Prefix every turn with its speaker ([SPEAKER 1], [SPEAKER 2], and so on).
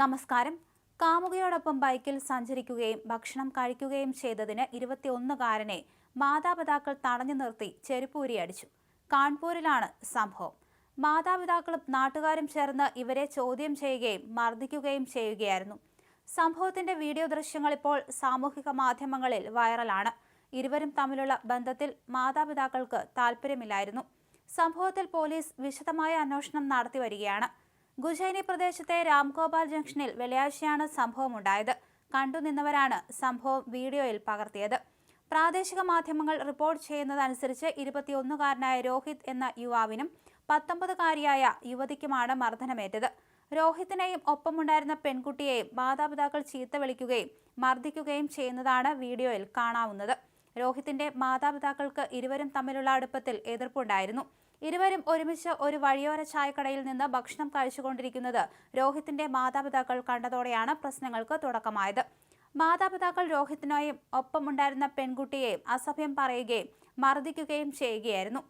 [SPEAKER 1] നമസ്കാരം. കാമുകയോടൊപ്പം ബൈക്കിൽ സഞ്ചരിക്കുകയും ഭക്ഷണം കഴിക്കുകയും ചെയ്തതിന് ഇരുപത്തിയൊന്നുകാരനെ മാതാപിതാക്കൾ തടഞ്ഞു നിർത്തി ചെരുപ്പൂരി അടിച്ചു. കാൺപൂരിലാണ് സംഭവം. മാതാപിതാക്കളും നാട്ടുകാരും ചേർന്ന് ഇവരെ ചോദ്യം ചെയ്യുകയും മർദ്ദിക്കുകയും ചെയ്യുകയായിരുന്നു. സംഭവത്തിന്റെ വീഡിയോ ദൃശ്യങ്ങൾ ഇപ്പോൾ സാമൂഹിക മാധ്യമങ്ങളിൽ വൈറലാണ്. ഇരുവരും തമ്മിലുള്ള ബന്ധത്തിൽ മാതാപിതാക്കൾക്ക് താല്പര്യമില്ലായിരുന്നു സംഭവത്തിൽ പോലീസ് വിശദമായ അന്വേഷണം നടത്തി വരികയാണ്. ഗുജൈനി പ്രദേശത്തെ രാംഗോപാൽ ജംഗ്ഷനിൽ വെള്ളിയാഴ്ചയാണ് സംഭവമുണ്ടായത്. കണ്ടുനിന്നവരാണ് സംഭവം വീഡിയോയിൽ പകർത്തിയത്. പ്രാദേശിക മാധ്യമങ്ങൾ റിപ്പോർട്ട് ചെയ്യുന്നതനുസരിച്ച് ഇരുപത്തിയൊന്നുകാരനായ രോഹിത് എന്ന യുവാവിനും പത്തൊമ്പതുകാരിയായ യുവതിക്കുമാണ് മർദ്ദനമേറ്റത്. രോഹിത്തിനെയും ഒപ്പമുണ്ടായിരുന്ന പെൺകുട്ടിയെയും മാതാപിതാക്കൾ ചീത്ത വിളിക്കുകയും മർദ്ദിക്കുകയും ചെയ്യുന്നതാണ് വീഡിയോയിൽ കാണാവുന്നത്. രോഹിത്തിന്റെ മാതാപിതാക്കൾക്ക് ഇരുവരും തമ്മിലുള്ള അടുപ്പത്തിൽ എതിർപ്പുണ്ടായിരുന്നു. ഇരുവരും ഒരുമിച്ച് ഒരു വഴിയോര ചായക്കടയിൽ നിന്ന് ഭക്ഷണം കഴിച്ചുകൊണ്ടിരിക്കുന്നത് രോഹിത്തിന്റെ മാതാപിതാക്കൾ കണ്ടതോടെയാണ് പ്രശ്നങ്ങൾക്ക് തുടക്കമായത്. മാതാപിതാക്കൾ രോഹിത്തിനെയും ഒപ്പമുണ്ടായിരുന്ന പെൺകുട്ടിയെയും അസഭ്യം പറയുകയും മർദ്ദിക്കുകയും ചെയ്യുകയായിരുന്നു.